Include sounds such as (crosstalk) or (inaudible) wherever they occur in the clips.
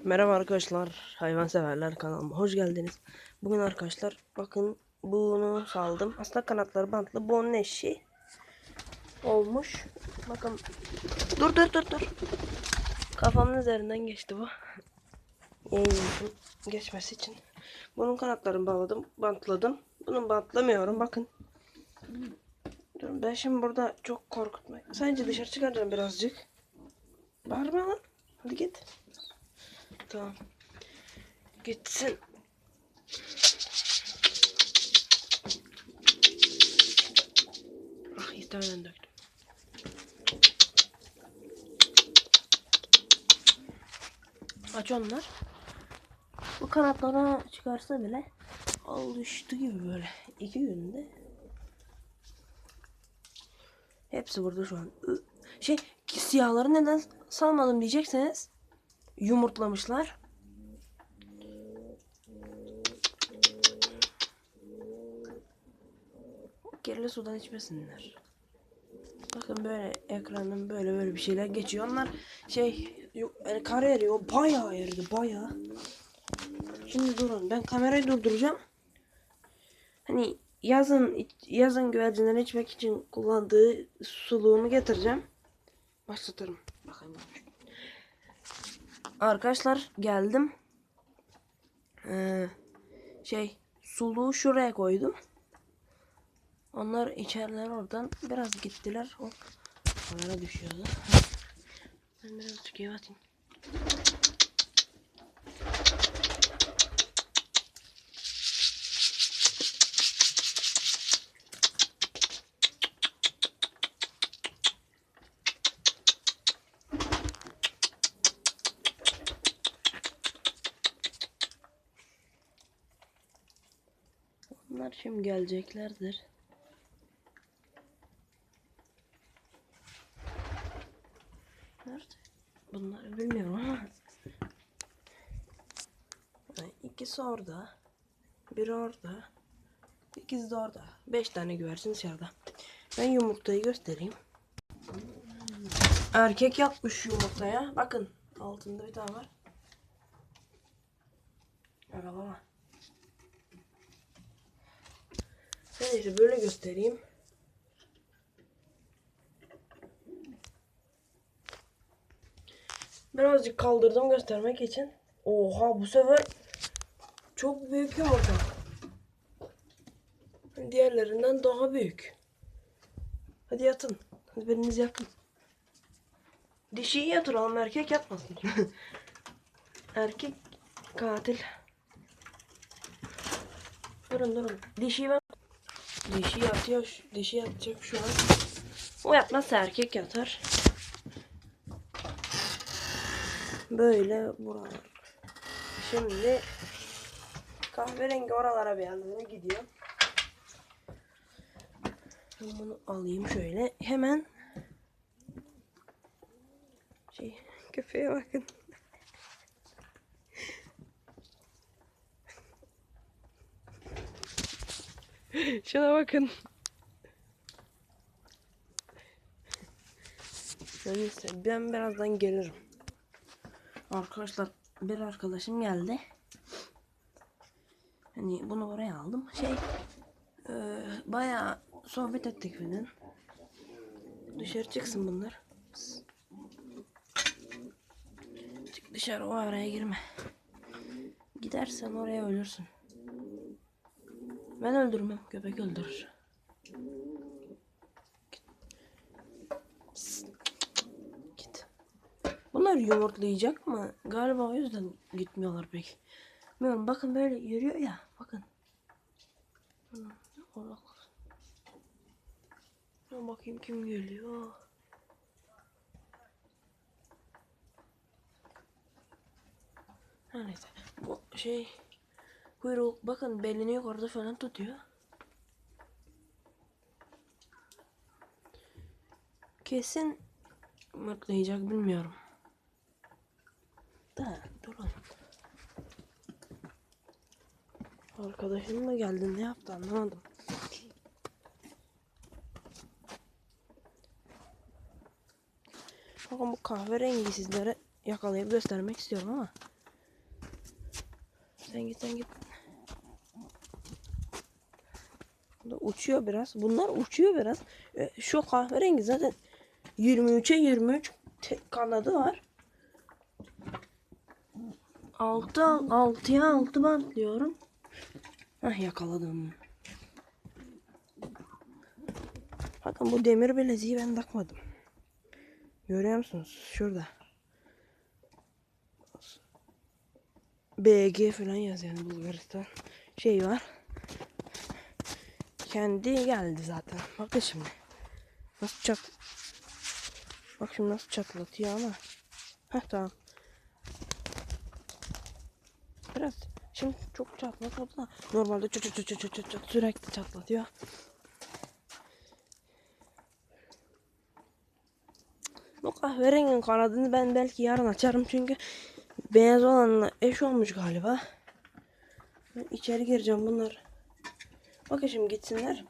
Merhaba arkadaşlar, hayvanseverler kanalıma hoş geldiniz. Bugün arkadaşlar bakın bunu saldım. Aslında kanatları bantlı. Bu onun eşi olmuş. Bakın. Dur dur dur dur. Kafamın üzerinden geçti bu. Yayınladım geçmesi için. Bunun kanatlarını bağladım, bantladım. Bunu bantlamıyorum bakın. Dur ben şimdi burada çok korkutmayayım. Sadece dışarı çıkaracağım birazcık. Bağırma lan. Hadi git. Tamam. Gitsin. Ah istemeden döktüm. Aç onlar. Bu kanatlara çıkarsa bile alıştı gibi böyle. iki günde. Hepsi burada şu an. Şey siyahları neden salmadım diyecekseniz yumurtlamışlar. Kirli sudan içmesinler. Bakın böyle ekranın böyle böyle bir şeyler geçiyor. Onlar şey yani kar eriyor. Bayağı eridi bayağı. Şimdi durun ben kamerayı durduracağım. Hani yazın yazın güvercinleri içmek için kullandığı suluğumu getireceğim. Başlatırım. Bakın. Arkadaşlar geldim. Ee, şey suluğu şuraya koydum. Onlar içerler oradan. Biraz gittiler. Hop. Kamera düşüyordu. Ben biraz çıkıyor atayım. Onlar şimdi geleceklerdir. Nerede? Bunları bilmiyorum ama. Ha, İkisi orada. Biri orada. İkisi de orada. Beş tane güvercin dışarıda. Ben yumurtayı göstereyim. Erkek yapmış yumurtaya. Bakın altında bir tane var. Aralama. Neyse böyle göstereyim. Birazcık kaldırdım göstermek için. Oha bu sefer çok büyük yumurta. Diğerlerinden daha büyük. Hadi yatın. Hadi biriniz yatın. Dişiyi yatıralım erkek yatmasın. (laughs) erkek katil. Durun durun. Dişiyi ben... Dişi yatıyor. Dişi yatacak şu an. O yatmazsa erkek yatar. Böyle buralar. Şimdi kahverengi oralara yerlere gidiyor. Ben bunu alayım şöyle. Hemen şey köpeğe bakın. (laughs) Şuna bakın. Neyse ben birazdan gelirim. Arkadaşlar bir arkadaşım geldi. Hani bunu oraya aldım. Şey e, bayağı sohbet ettik falan. Dışarı çıksın bunlar. Çık dışarı o araya girme. Gidersen oraya ölürsün. Ben öldürmem. Köpek öldürür. Git. Bunlar yumurtlayacak mı? Galiba o yüzden gitmiyorlar pek. Bilmiyorum. Bakın böyle yürüyor ya. Bakın. Ya bakayım kim geliyor. Her neyse. Bu şey Kuyruk bakın belini yukarıda falan tutuyor. Kesin mırtlayacak bilmiyorum. Da durun. Arkadaşım da geldi ne yaptı anlamadım. Bakın bu kahverengi sizlere yakalayıp göstermek istiyorum ama Sen git sen git. Bu da uçuyor biraz. Bunlar uçuyor biraz. E, Şu kahverengi zaten 23'e 23 te- kanadı var. 6 6'ya 6 bantlıyorum. Hah yakaladım. Bakın bu demir bileziği ben takmadım. Görüyor musunuz? Şurada. BG falan yazıyor yani Bulgaristan. Şey var. Kendi geldi zaten. Bakın şimdi. Nasıl çat... Bak şimdi nasıl çatlatıyor ama. Heh tamam. Biraz şimdi çok çatlatmadı da normalde çat çat çat çat çat sürekli çatlatıyor. Bu kahverenginin kanadını ben belki yarın açarım çünkü beyaz olanla eş olmuş galiba. Ben içeri gireceğim bunlar. Bakın şimdi gitsinler.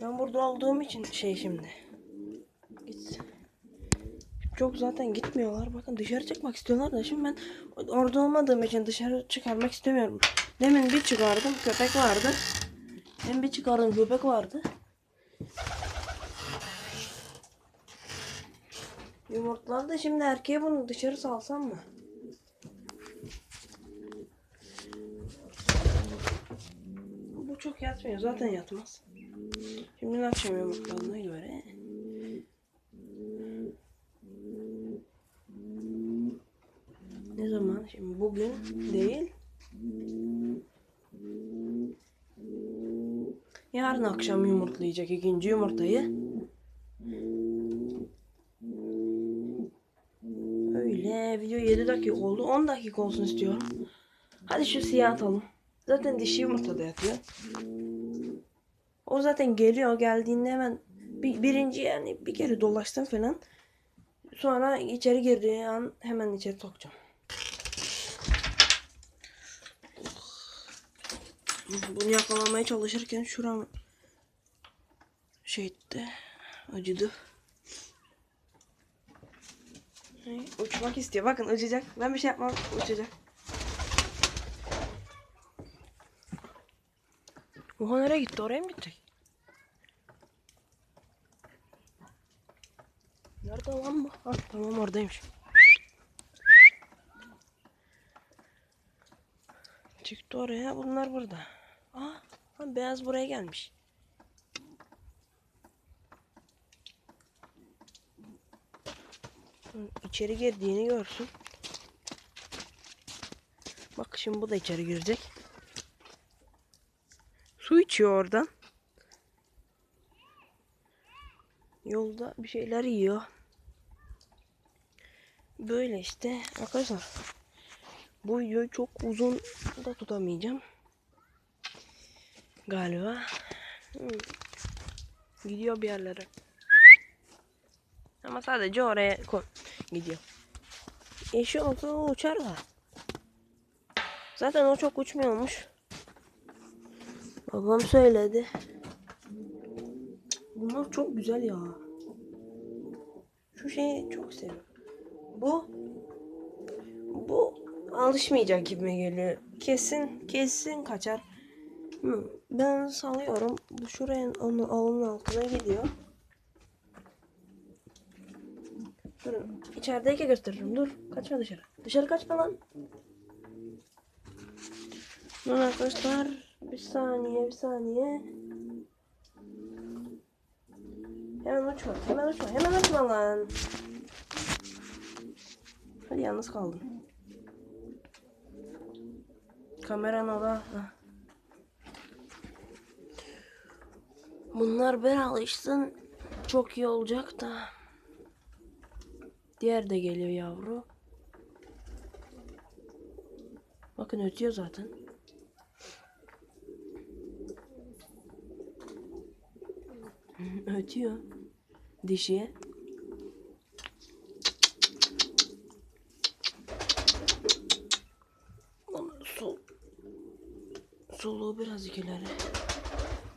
Ben burada olduğum için şey şimdi. Gitsin. Çok zaten gitmiyorlar. Bakın dışarı çıkmak istiyorlar da şimdi ben orada olmadığım için dışarı çıkarmak istemiyorum. Demin bir çıkardım köpek vardı. Hem bir çıkardım köpek vardı. Yumurtlar da şimdi erkeğe bunu dışarı salsam mı? Bu çok yatmıyor. Zaten yatmaz. Şimdi ne yapacağım yumurtlarına göre? Ne zaman? Şimdi bugün değil. Yarın akşam yumurtlayacak ikinci yumurtayı. Öyle video 7 dakika oldu. 10 dakika olsun istiyorum. Hadi şu siyah atalım. Zaten dişi yumurtada yatıyor. O zaten geliyor. Geldiğinde hemen bir, birinci yani bir kere dolaştım falan. Sonra içeri girdiği an hemen içeri sokacağım. Bunu yakalamaya çalışırken şuram şey etti. Acıdı. Uçmak istiyor. Bakın uçacak. Ben bir şey yapmam. Uçacak. Oha nereye gitti? Oraya mı gidecek? Nerede lan bu? Ha, tamam oradaymış. Çıktı oraya. Bunlar burada. Aa, ha, beyaz buraya gelmiş. İçeri girdiğini görsün. Bak şimdi bu da içeri girecek. Su içiyor oradan. Yolda bir şeyler yiyor. Böyle işte arkadaşlar. Bu videoyu çok uzun da tutamayacağım. Galiba. Hmm. Gidiyor bir yerlere. Ama sadece oraya koy gidiyor. Eşi olsa uçar da. Zaten o çok uçmuyormuş. Babam söyledi. Bunlar çok güzel ya. Şu şeyi çok seviyorum. Bu bu alışmayacak gibi geliyor. Kesin kesin kaçar. Ben salıyorum. Bu şuraya onun alının altına gidiyor. Durun. İçerideyken gösteririm. Dur. Kaçma dışarı. Dışarı kaçma lan. Dur arkadaşlar. Bir saniye, bir saniye. Hemen uçma. Hemen uçma. Hemen uçma lan. Hadi yalnız kaldım. Kameran ola. Bunlar bir alışsın. Çok iyi olacak da. Diğer de geliyor yavru. Bakın ötüyor zaten. Ötüyor. Dişiye. Sol. Soluğu biraz ileri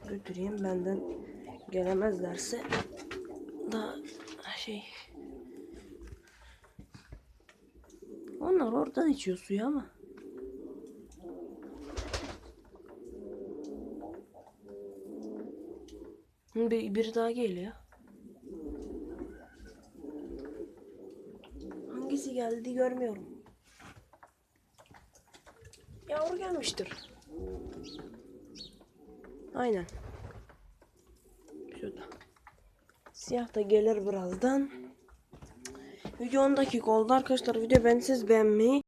götüreyim benden gelemezlerse da şey onlar oradan içiyor suyu ama Bir, biri daha geliyor. Hangisi geldi görmüyorum. Yavru gelmiştir. Aynen. Şurada. Siyah da gelir birazdan. Video 10 dakika oldu arkadaşlar. Video ben siz beğenmeyi